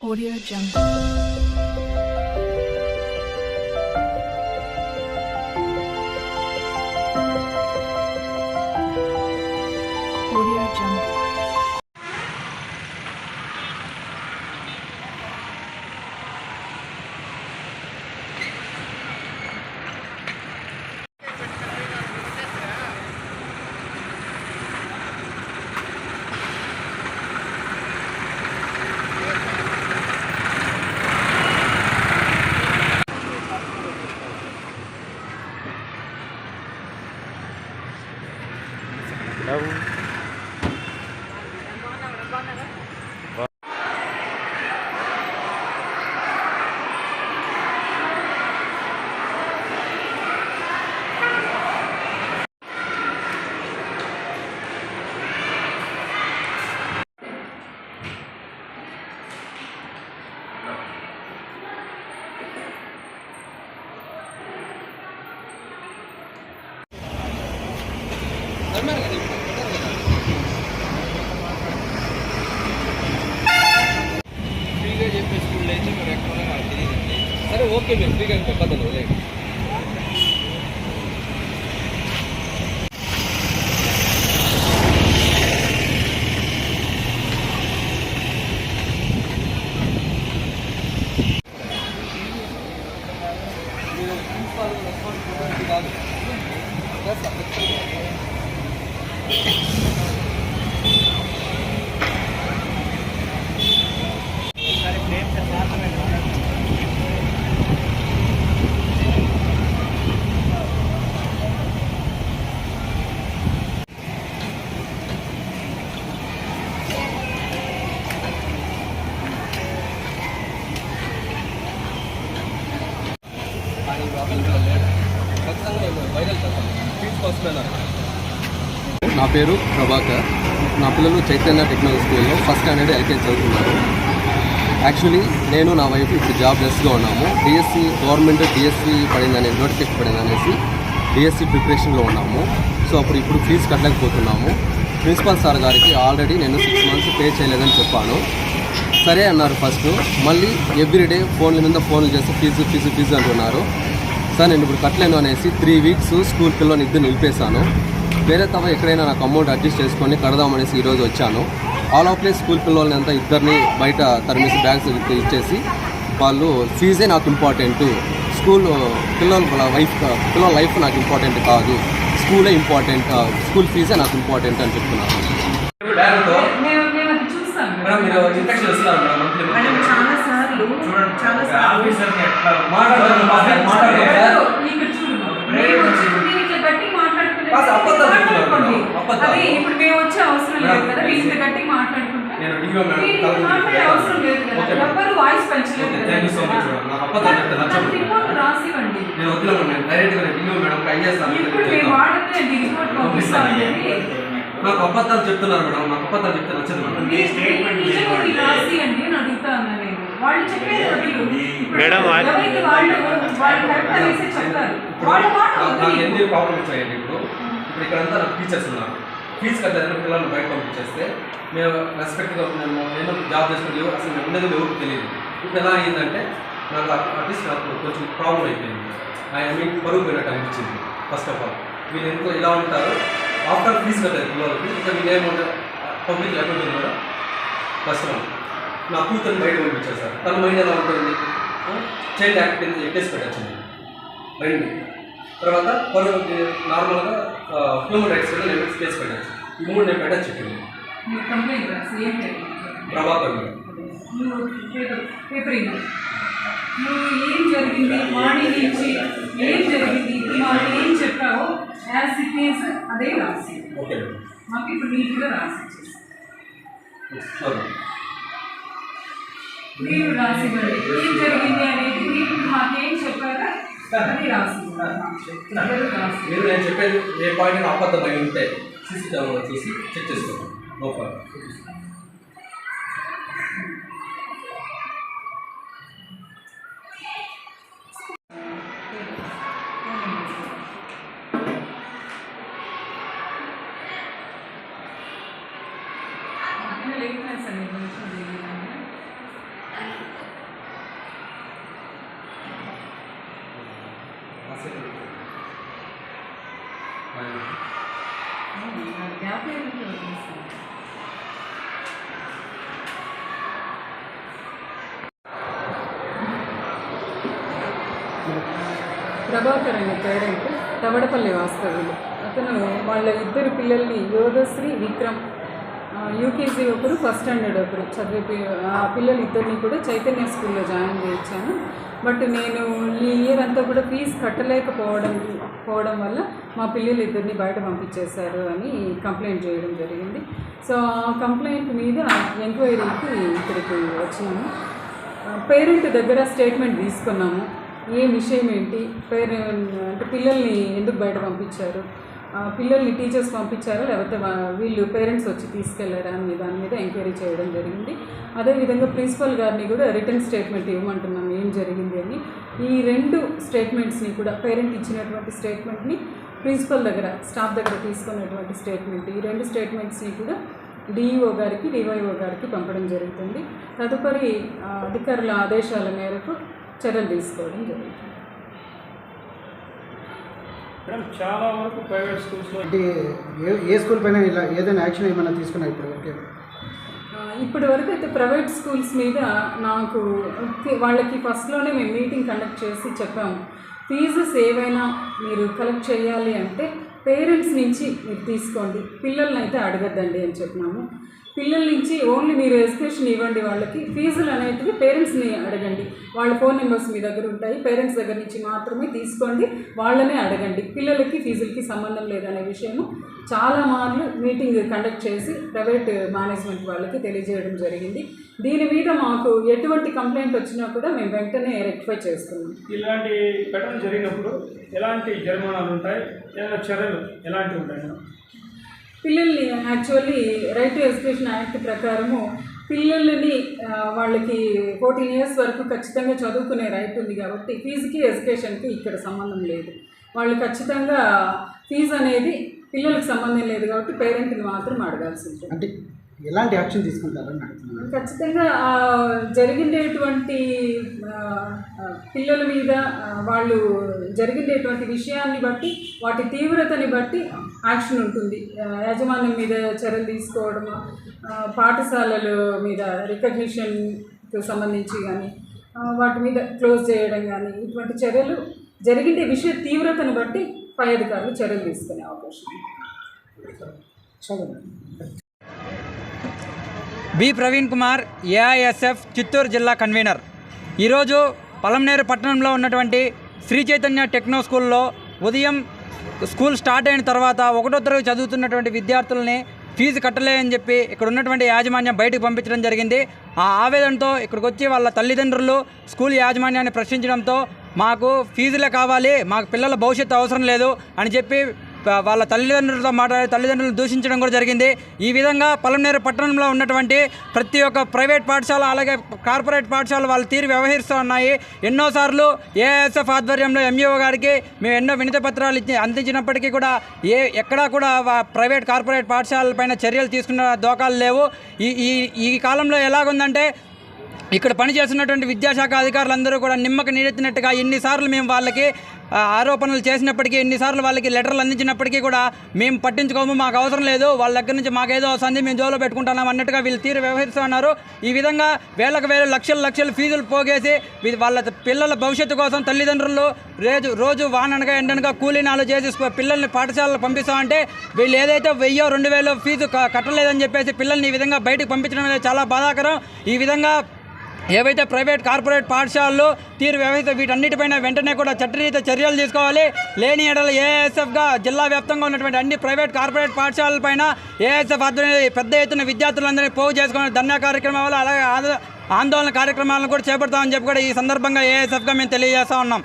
Audio Jungle. Love. సరే okay మీరు ఫ్రీగా చెప్పద్దు వదిలేదు కాదు కానీ బాబాయ్ ఇక్కడ లేడు ఖచ్చితంగా నేను వైరల్ చేస్తాను ఫీజు వస్తున్నారు నా పేరు ప్రభాకర్. నా పిల్లలు చైతన్య టెక్నాలజీ స్కూల్లో ఫస్ట్ స్టాండర్డ్ ఎల్కేజీ చదువుతున్నారు. యాక్చువల్లీ నేను నా వైఫ్ ఇప్పుడు జాబ్ లెస్గా ఉన్నాము. డిఎస్సి గవర్నమెంట్ డిఎస్సి పడిందని నోటిఫికేషన్ పడింది అనేసి డిఎస్సి ప్రిపరేషన్లో ఉన్నాము. సో అప్పుడు ఇప్పుడు ఫీజు కట్టలేకపోతున్నాము. ప్రిన్సిపల్ సార్ గారికి ఆల్రెడీ నేను సిక్స్ మంత్స్ పే చేయలేదని చెప్పాను. సరే అన్నారు ఫస్ట్. మళ్ళీ ఎవ్రీడే ఫోన్ల మీద ఫోన్లు చేసి ఫీజు ఫీజు ఫీజు అంటున్నారు. సార్ నేను ఇప్పుడు కట్టలేను అనేసి త్రీ వీక్స్ స్కూల్ పిల్లల్ని ఇద్దరు నిలిపేశాను. వేరే తవ ఎక్కడైనా నాకు అమౌంట్ అడ్జస్ట్ చేసుకొని కడదామనేసి ఈరోజు వచ్చాను. ఆల్ ఆఫ్ ప్లేస్ స్కూల్ పిల్లల్ని అంతా ఇద్దరిని బయట తరిమేసి బ్యాగ్స్ ఇచ్చేసి వాళ్ళు ఫీజే నాకు ఇంపార్టెంట్ స్కూల్ పిల్లల వైఫ్ పిల్లల లైఫ్ నాకు ఇంపార్టెంట్ కాదు. స్కూలే ఇంపార్టెంట్ స్కూల్ ఫీజే నాకు ఇంపార్టెంట్ అని చెప్తున్నాను చాలా సార్లు చాలా సార్లు ఆఫీసర్ని ఎట్లా మాట్లాడదాం మాట్లాడదాం సార్ ఇక్కడ చూడు మేము వచ్చి మీరు ఇట్లా గట్టి మాట్లాడుకుంటే కాదు, అబద్ధాలు చెప్తున్నారు మాట్లాడుకోండి. మేడం, అబద్ధాలు. అదే ఇప్పుడు మేము వచ్చే అవసరం లేదు కదా? ఇంత గట్టి మాట్లాడుకుంటే. మాట్లాడే అవసరం లేదు కదా. ఎవ్వరు వాయిస్ పెంచలేదు రిపోర్ట్ రాసివ్వండి. ఇప్పుడు మేము వాడితే రిపోర్ట్ పంపిస్తామని నాకు అబద్ధాలు చెప్తున్నారు మేడం నాకు అబద్ధాలు చెప్తే నచ్చదు మేడం వాళ్ళు వాళ్ళు వాళ్ళు వాళ్ళ. ఎన్ని ప్రాబ్లమ్స్ వచ్చాయండి ఇప్పుడు? ఇప్పుడు ఇక్కడంతా నాకు టీచర్స్ ఉన్నారు. ఫీజు కట్టలేదని పిల్లల్ని బయట పంపించేస్తే మేము రెస్పెక్ట్గా మేము నేను జాబ్ చేసుకుని అసలు మేము ఉండేది ఎవరికి తెలియదు. ఇప్పుడు ఎలా అయిందంటే నాకు అట్లీస్ట్ నాకు కొంచెం ప్రాబ్లం అయిపోయింది. ఐ మీన్ పరుగు పోయినట్టు అనిపించింది ఫస్ట్ ఆఫ్ ఆల్ వీళ్ళు ఎందుకు ఇలా ఉంటారు? ఆఫ్టర్ ఫీజు కట్టలేదు పిల్లలకి. ఇంకా మీరు ఏముంటారు పబ్లిక్ ఎక్కడ కూడా ఫస్ట్ నా కూతురు బయట పంపించేస్తారు. తన మైండ్ ఎలా ఉంటుంది? చైల్డ్ యాక్టివిటీ కింద ఎక్కేసి పెట్టచ్చు. రెండు. తర్వాత పరుగు నార్మల్గా హ్యూమన్ రైట్స్ కింద నేను కేసు పెట్టచ్చు ఈ మూడు నేను పెట్టచ్చు చెప్పింది మీరు కంప్లైంట్ రాసి ఏం లేదు ప్రభాకర్ మేడం నువ్వు పేపర్ పేపర్ ఇవ్వు నువ్వు ఏం జరిగింది? మార్నింగ్ నుంచి ఏం జరిగింది? మాకు ఏం చెప్పావో? యాజ్ ఇట్ ఈస్ అదే రాసి. ఓకే. మేడం మాకు ఇప్పుడు నీట్గా రాసి ఇచ్చేసి. సారీ. మీరు రాసి ఇవ్వండి. ఏం జరిగింది అనేది మీరు మాకేం చెప్పారా రాసి రాసి మీరు నేను చెప్పేది ఏ పాయింట్ అబద్ధం అయి ఉంటే సీసీ కెమెరా చూసి చెక్ చేసుకోండి నో ప్రాబ్లం లేఖన సన్నివేశం ప్రభాకర్ అనే పేరెంట్ తవడపల్లి వాస్తవ్యులు. అతను వాళ్ళ ఇద్దరు పిల్లల్ని యోగశ్రీ విక్రమ్ యూకేజీ ఒకరు ఫస్ట్ స్టాండర్డ్ ఒకరు చదివే ఆ పిల్లలు ఇద్దరిని కూడా చైతన్య స్కూల్లో జాయిన్ చేయించాను. బట్ నేను ఈ ఇయర్ అంతా కూడా ఫీజు కట్టలేకపోవడం పోవడం వల్ల మా పిల్లలు ఇద్దరిని బయట పంపించేశారు అని కంప్లైంట్ చేయడం జరిగింది. సో ఆ కంప్లైంట్ మీద ఎంక్వైరీకి ఇక్కడికి వచ్చాము పేరెంట్ దగ్గర స్టేట్మెంట్ తీసుకున్నాము. ఏ విషయం ఏంటి? పేరెంట్ అంటే పిల్లల్ని ఎందుకు బయట పంపించారు? పిల్లల్ని టీచర్స్ పంపించారు. లేకపోతే వీళ్ళు పేరెంట్స్ వచ్చి తీసుకెళ్ళారా అనే దాని మీద ఎంక్వైరీ చేయడం జరిగింది. అదేవిధంగా ప్రిన్సిపల్ గారిని కూడా రిటర్న్ స్టేట్మెంట్ ఇవ్వమంటున్నాం ఏం జరిగింది అని. ఈ రెండు స్టేట్మెంట్స్ని కూడా పేరెంట్ ఇచ్చినటువంటి స్టేట్మెంట్ని ప్రిన్సిపల్ దగ్గర స్టాఫ్ దగ్గర తీసుకున్నటువంటి స్టేట్మెంట్. ఈ రెండు స్టేట్మెంట్స్ని కూడా డిఈఓ గారికి డివైఓ గారికి పంపడం జరుగుతుంది. తదుపరి అధికారుల ఆదేశాల మేరకు చర్యలు తీసుకోవడం జరుగుతుంది. మేడం చాలా వరకు ప్రైవేట్ స్కూల్స్లో అంటే ఏ ఏ స్కూల్ పైన ఇలా ఏదైనా యాక్షన్ ఏమైనా తీసుకున్నా ఇప్పుడు ఓకే ఇప్పటి వరకు అయితే ప్రైవేట్ స్కూల్స్ మీద నాకు వాళ్ళకి ఫస్ట్లోనే మేము మీటింగ్ కండక్ట్ చేసి చెప్పాము. ఫీజెస్ ఏవైనా మీరు కలెక్ట్ చేయాలి అంటే పేరెంట్స్ నుంచి మీరు తీసుకోండి. పిల్లల్ని అయితే అడగద్దండి అని చెప్పినాము. పిల్లల నుంచి ఓన్లీ మీరు ఎడ్యుకేషన్ ఇవ్వండి వాళ్ళకి. ఫీజులు అనేటివి పేరెంట్స్ని అడగండి. వాళ్ళ ఫోన్ నెంబర్స్ మీ దగ్గర ఉంటాయి. పేరెంట్స్ దగ్గర నుంచి మాత్రమే తీసుకోండి. వాళ్ళనే అడగండి. పిల్లలకి ఫీజులకి సంబంధం లేదనే విషయము చాలా మార్లు మీటింగ్ కండక్ట్ చేసి ప్రైవేట్ మేనేజ్మెంట్ వాళ్ళకి తెలియజేయడం జరిగింది. దీని మీద మాకు ఎటువంటి కంప్లైంట్ వచ్చినా కూడా మేము వెంటనే రెక్టిఫై చేస్తున్నాం. ఇలాంటి ఘటన జరిగినప్పుడు ఎలాంటి జరిమానాలు ఉంటాయి? చర్యలు ఎలాంటివి ఉంటాయి? పిల్లల్ని actually right to education act ప్రకారము పిల్లలని వాళ్ళకి ఫోర్టీన్ ఇయర్స్ వరకు ఖచ్చితంగా చదువుకునే రైట్ ఉంది కాబట్టి ఫీజుకి ఎడ్యుకేషన్కి ఇక్కడ సంబంధం లేదు. వాళ్ళు ఖచ్చితంగా ఫీజు అనేది పిల్లలకు సంబంధం లేదు కాబట్టి పేరెంట్ని మాత్రం అడగాల్సి ఉంటుంది. అంటే ఎలాంటి యాక్షన్ తీసుకుంటారని అడుగుతున్నాను. ఖచ్చితంగా జరిగిండేటువంటి పిల్లల మీద వాళ్ళు జరిగిండేటువంటి విషయాన్ని బట్టి వాటి తీవ్రతని బట్టి యాక్షన్ ఉంటుంది. యాజమాన్యం మీద చర్యలు తీసుకోవడం ఆ, పాఠశాలల మీద రికగ్నిషన్కి సంబంధించి కానీ వాటి మీద క్లోజ్ చేయడం కానీ ఇటువంటి చర్యలు జరిగిండే విషయ తీవ్రతను బట్టి పై అధికారులు చర్యలు తీసుకునే అవకాశం ఉంది. బి ప్రవీణ్ కుమార్ ఏఐఎస్ఎఫ్ చిత్తూరు జిల్లా కన్వీనర్. ఈరోజు పలంనేరు పట్టణంలో ఉన్నటువంటి శ్రీ చైతన్య టెక్నో స్కూల్లో ఉదయం స్కూల్ స్టార్ట్ అయిన తర్వాత ఒకటో తరగతి చదువుతున్నటువంటి విద్యార్థులని ఫీజు కట్టలేదని చెప్పి ఇక్కడ ఉన్నటువంటి యాజమాన్యం బయటకు పంపించడం జరిగింది. ఆ ఆవేదనతో ఇక్కడికి వచ్చి వాళ్ళ తల్లిదండ్రులు స్కూల్ యాజమాన్యాన్ని ప్రశ్నించడంతో మాకు ఫీజులే కావాలి మాకు పిల్లల భవిష్యత్తు అవసరం లేదు అని చెప్పి వాళ్ళ తల్లిదండ్రులతో మాట్లాడి తల్లిదండ్రులను దూషించడం కూడా జరిగింది. ఈ విధంగా పలమనేరు పట్టణంలో ఉన్నటువంటి ప్రతి ఒక్క ప్రైవేట్ పాఠశాల అలాగే కార్పొరేట్ పాఠశాల వాళ్ళ తీరు వ్యవహరిస్తూ ఉన్నాయి. ఎన్నోసార్లు ఏఎస్ఎఫ్ ఆధ్వర్యంలో ఎంఈఓ గారికి మేము ఎన్నో వినతి పత్రాలు అందించినప్పటికీ కూడా ఏ ఎక్కడా కూడా ప్రైవేట్ కార్పొరేట్ పాఠశాలపైన చర్యలు తీసుకున్న దోకాలు లేవు. ఈ ఈ ఈ కాలంలో ఎలాగుందంటే ఇక్కడ పనిచేస్తున్నటువంటి విద్యాశాఖ అధికారులందరూ కూడా నిమ్మక నీరెత్తినట్టుగా ఎన్నిసార్లు మేము వాళ్ళకి ఆరోపణలు చేసినప్పటికీ ఎన్నిసార్లు వాళ్ళకి లెటర్లు అందించినప్పటికీ కూడా మేము పట్టించుకోము మాకు అవసరం లేదు వాళ్ళ దగ్గర నుంచి మాకేదో సంధి మేము జోలో పెట్టుకుంటున్నాం అన్నట్టుగా వీళ్ళు తీరు వ్యవహరిస్తున్నారు. ఈ విధంగా వేలకు వేల లక్షల లక్షల ఫీజులు పోగేసి వాళ్ళ పిల్లల భవిష్యత్తు కోసం తల్లిదండ్రులు రోజు రోజు వాననగా ఎండనగా కూలీనాలు చేసి పిల్లల్ని పాఠశాలలు పంపిస్తామంటే వీళ్ళు ఏదైతే వెయ్యో రెండు వేలు ఫీజు కట్టలేదని చెప్పేసి పిల్లల్ని ఈ విధంగా బయటకు పంపించడం అనేది చాలా బాధాకరం. ఈ విధంగా ఏవైతే ప్రైవేట్ కార్పొరేట్ పాఠశాలలు తీరు వ్యవహరిత వీటన్నిటిపైన వెంటనే కూడా చట్టరీత చర్యలు తీసుకోవాలి. లేని ఎడల ఏఎస్ఎఫ్గా జిల్లా వ్యాప్తంగా ఉన్నటువంటి అన్ని ప్రైవేట్ కార్పొరేట్ పాఠశాలలపైన ఏఎస్ఎఫ్ ఆధ్వర్యంలో పెద్ద ఎత్తున విద్యార్థులందరినీ పోగు చేసుకుని ధన్య కార్యక్రమాలు అలాగే ఆందోళన కార్యక్రమాలను కూడా చేపడతామని చెప్పి కూడా ఈ సందర్భంగా ఏఎస్ఎఫ్గా మేము తెలియజేస్తా ఉన్నాం.